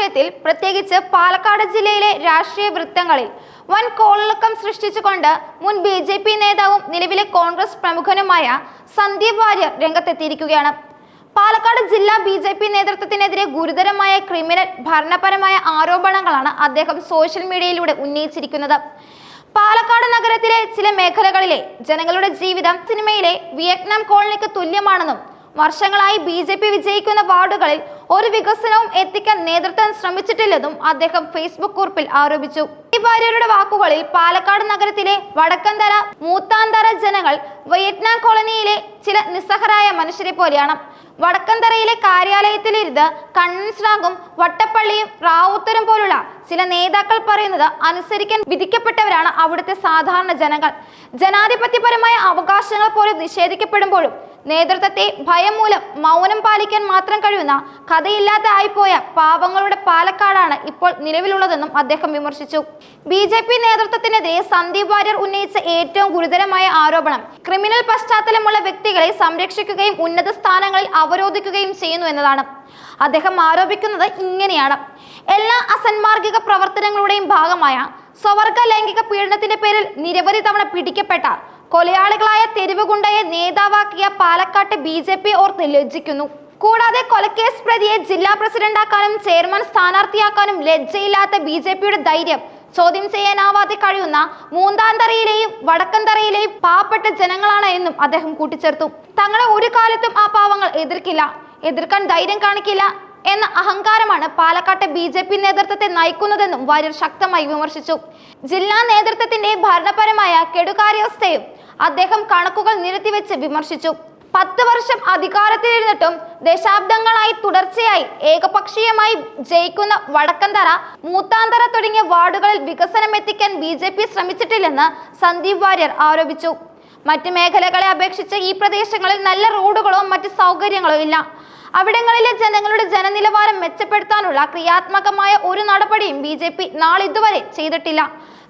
വിഷയത്തിൽ പ്രത്യേകിച്ച് പാലക്കാട് ജില്ലയിലെ രാഷ്ട്രീയ വൃത്തങ്ങളിൽ വൻ കോളിളക്കം സൃഷ്ടിച്ചുകൊണ്ട് മുൻ ബി ജെ പി നേതാവും നിലവിലെ കോൺഗ്രസ് പ്രമുഖനുമായ സന്ദീപ് വാര്യർ രംഗത്തെത്തിയിരിക്കുകയാണ്. പാലക്കാട് ജില്ലാ ബി ജെ പി നേതൃത്വത്തിനെതിരെ ഗുരുതരമായ ക്രിമിനൽ ഭരണപരമായ ആരോപണങ്ങളാണ് അദ്ദേഹം സോഷ്യൽ മീഡിയയിലൂടെ ഉന്നയിച്ചിരിക്കുന്നത്. പാലക്കാട് നഗരത്തിലെ ചില മേഖലകളിലെ ജനങ്ങളുടെ ജീവിതം സിനിമയിലെ വിയറ്റ്നാം കോളനിക്ക് തുല്യമാണെന്നും വർഷങ്ങളായി ബി ജെ പി വിജയിക്കുന്ന വാർഡുകളിൽ ഒരു വികസനവും എത്തിക്കാൻ നേതൃത്വം ശ്രമിച്ചിട്ടില്ലെന്നും അദ്ദേഹം ഫേസ്ബുക്ക് കുറിപ്പിൽ ആരോപിച്ചു. ഈ ഭാര്യരുടെ വാക്കുകളിൽ പാലക്കാട് നഗരത്തിലെ വടക്കന്തര മൂത്താന്തര ജനങ്ങൾ വിയറ്റ്നാം കോളനിയിലെ ചില നിസ്സഹരായ മനുഷ്യരെ പോലെയാണ്. വടക്കന്തറയിലെ കാര്യാലയത്തിലിരുന്ന് കണ്ണൻ ശ്രാങ്കും വട്ടപ്പള്ളിയും റാവുത്തരും പോലുള്ള ചില നേതാക്കൾ പറയുന്നത് അനുസരിക്കാൻ വിധിക്കപ്പെട്ടവരാണ് അവിടുത്തെ സാധാരണ ജനങ്ങൾ. ജനാധിപത്യപരമായ അവകാശങ്ങൾ പോലും നിഷേധിക്കപ്പെടുമ്പോഴും നേതൃത്വത്തെ ഭയം മൂലം മൗനം പാലിക്കാൻ മാത്രം കഴിയുന്ന കഥയില്ലാത്ത ആയിപ്പോയ പാവങ്ങളുടെ പാലക്കാടാണ് ഇപ്പോൾ നിലവിലുള്ളതെന്നും അദ്ദേഹം വിമർശിച്ചു. ബി ജെ പി നേതൃത്വത്തിനെതിരെ സന്ദീപ് വാര്യർ ഉന്നയിച്ച ഏറ്റവും ഗുരുതരമായ ആരോപണം ക്രിമിനൽ പശ്ചാത്തലമുള്ള വ്യക്തികളെ സംരക്ഷിക്കുകയും ഉന്നത സ്ഥാനങ്ങളിൽ അവരോധിക്കുകയും ചെയ്യുന്നു എന്നതാണ്. അദ്ദേഹം ആരോപിക്കുന്നത് ഇങ്ങനെയാണ്. എല്ലാ അസന്മാർഗിക പ്രവർത്തനങ്ങളുടെയും ഭാഗമായ സ്വവർഗ ലൈംഗിക പീഡനത്തിന്റെ പേരിൽ നിരവധി തവണ പിടിക്കപ്പെട്ട കൊലയാളികളായ തെരുവുകുണ്ടയെ നേതാവാക്കിയ പാലക്കാട്ട് ബി ജെ പി ഓർത്ത് ലജ്ജിക്കുന്നു കൂടാതെ കൊലക്കേസ് പ്രതിയെ ജില്ലാ പ്രസിഡന്റാക്കാനും ചെയർമാൻ സ്ഥാനാർത്ഥിയാക്കാനും ലജ്ജയില്ലാത്ത ബി ജെ പിയുടെ ധൈര്യം ചോദ്യം ചെയ്യാനാവാതെ കഴിയുന്ന മൂന്നാന്തറയിലെയും വടക്കന്തറയിലെയും പാവപ്പെട്ട ജനങ്ങളാണ് എന്നും അദ്ദേഹം കൂട്ടിച്ചേർത്തു. തങ്ങളെ ഒരു കാലത്തും ആ പാവങ്ങൾ എതിർക്കില്ല. എതിർക്കാൻ ധൈര്യം കാണിക്കില്ല. എന്ന അഹങ്കാരമാണ് പാലക്കാട്ടെ ബി ജെ പി നേതൃത്വത്തെ നയിക്കുന്നതെന്നും വാര്യർ ശക്തമായി വിമർശിച്ചു. ജില്ലാ നേതൃത്വത്തിന്റെ ഭരണപരമായ കെടുകാര്യവസ്ഥയും അദ്ദേഹം കണക്കുകൾ നിരത്തിവെച്ച് വിമർശിച്ചു. പത്ത് വർഷം അധികാരത്തിലിരുന്നിട്ടും ദശാബ്ദങ്ങളായി തുടർച്ചയായി ഏകപക്ഷീയമായി ജയിക്കുന്ന വടക്കന്തറ മൂത്താന്തറ തുടങ്ങിയ വാർഡുകളിൽ വികസനം എത്തിക്കാൻ ബി ജെ പി ശ്രമിച്ചിട്ടില്ലെന്ന് സന്ദീപ് വാര്യർ ആരോപിച്ചു. മറ്റ് മേഖലകളെ അപേക്ഷിച്ച് ഈ പ്രദേശങ്ങളിൽ നല്ല റോഡുകളോ മറ്റ് സൗകര്യങ്ങളോ ഇല്ല. അവിടങ്ങളിലെ ജനങ്ങളുടെ ജനനിലവാരം മെച്ചപ്പെടുത്താനുള്ള ക്രിയാത്മകമായ ഒരു നടപടിയും ബി ജെ പി നാളിതുവരെ ചെയ്തിട്ടില്ല.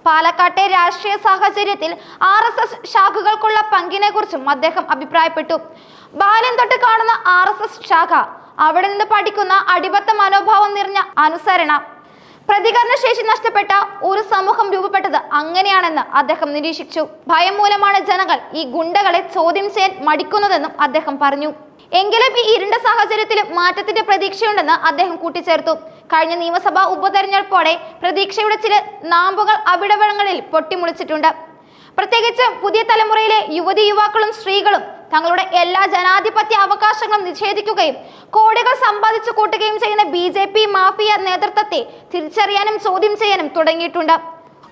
പാലക്കാട്ടെ രാഷ്ട്രീയ സാഹചര്യത്തിൽ ആർ എസ് എസ് ശാഖകൾക്കുള്ള പങ്കിനെ കുറിച്ചും അദ്ദേഹം അഭിപ്രായപ്പെട്ടു. ബാലൻ തൊട്ട് കാണുന്ന ആർ എസ് എസ് ശാഖ അവിടെ നിന്ന് പഠിക്കുന്ന അടിമത്ത മനോഭാവം നിറഞ്ഞ അനുസരണ. പ്രതികരണ ശേഷി നഷ്ടപ്പെട്ട ഒരു സമൂഹം രൂപപ്പെട്ടത് അങ്ങനെയാണെന്ന് അദ്ദേഹം നിരീക്ഷിച്ചു. ഭയം മൂലമാണ് ജനങ്ങൾ ഈ ഗുണ്ടകളെ ചോദ്യം ചെയ്യാൻ മടിക്കുന്നതെന്നും അദ്ദേഹം പറഞ്ഞു. എങ്കിലും ഈ ഇരുണ്ട സാഹചര്യത്തിലും മാറ്റത്തിന്റെ പ്രതീക്ഷയുണ്ടെന്ന് അദ്ദേഹം കൂട്ടിച്ചേർത്തു. കഴിഞ്ഞ നിയമസഭാ ഉപതെരഞ്ഞെടുപ്പോടെ പ്രതീക്ഷയുടെ ചില നാമ്പുകൾ അവിടവിടങ്ങളിൽ പൊട്ടിമുളിച്ചിട്ടുണ്ട്. പ്രത്യേകിച്ച് പുതിയ തലമുറയിലെ യുവതി യുവാക്കളും സ്ത്രീകളും തങ്ങളുടെ എല്ലാ ജനാധിപത്യ അവകാശങ്ങളും നിഷേധിക്കുകയും കോടികൾ സമ്പാദിച്ചു കൂട്ടുകയും ചെയ്യുന്ന ബി ജെ പി മാഫിയ നേതൃത്വത്തെ തിരിച്ചറിയാനും ചോദ്യം ചെയ്യാനും തുടങ്ങിയിട്ടുണ്ട്.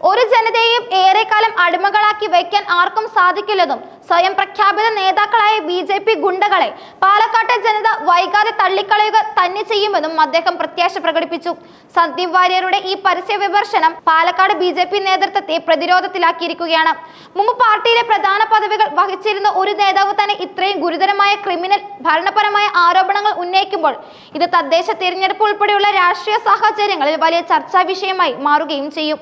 ഒരു ജനതയെയും ഏറെക്കാലം അടിമകളാക്കി വയ്ക്കാൻ ആർക്കും സാധിക്കില്ലെന്നും സ്വയം പ്രഖ്യാപിത നേതാക്കളായ ബി ജെ പി ഗുണ്ടകളെ പാലക്കാട്ടെ ജനത വൈകാതെ തള്ളിക്കളയുക തന്നെ ചെയ്യുമെന്നും അദ്ദേഹം പ്രത്യാശ പ്രകടിപ്പിച്ചു. സന്ദീപ് വാര്യരുടെ ഈ പരസ്യ വിമർശനം പാലക്കാട് ബി ജെ പി നേതൃത്വത്തെ പ്രതിരോധത്തിലാക്കിയിരിക്കുകയാണ്. മുമ്പ് പാർട്ടിയിലെ പ്രധാന പദവികൾ വഹിച്ചിരുന്ന ഒരു നേതാവ് തന്നെ ഇത്രയും ഗുരുതരമായ ക്രിമിനൽ ഭരണപരമായ ആരോപണങ്ങൾ ഉന്നയിക്കുമ്പോൾ ഇത് തദ്ദേശ തിരഞ്ഞെടുപ്പ് ഉൾപ്പെടെയുള്ള രാഷ്ട്രീയ സാഹചര്യങ്ങളിൽ വലിയ ചർച്ചാ വിഷയമായി മാറുകയും ചെയ്യും.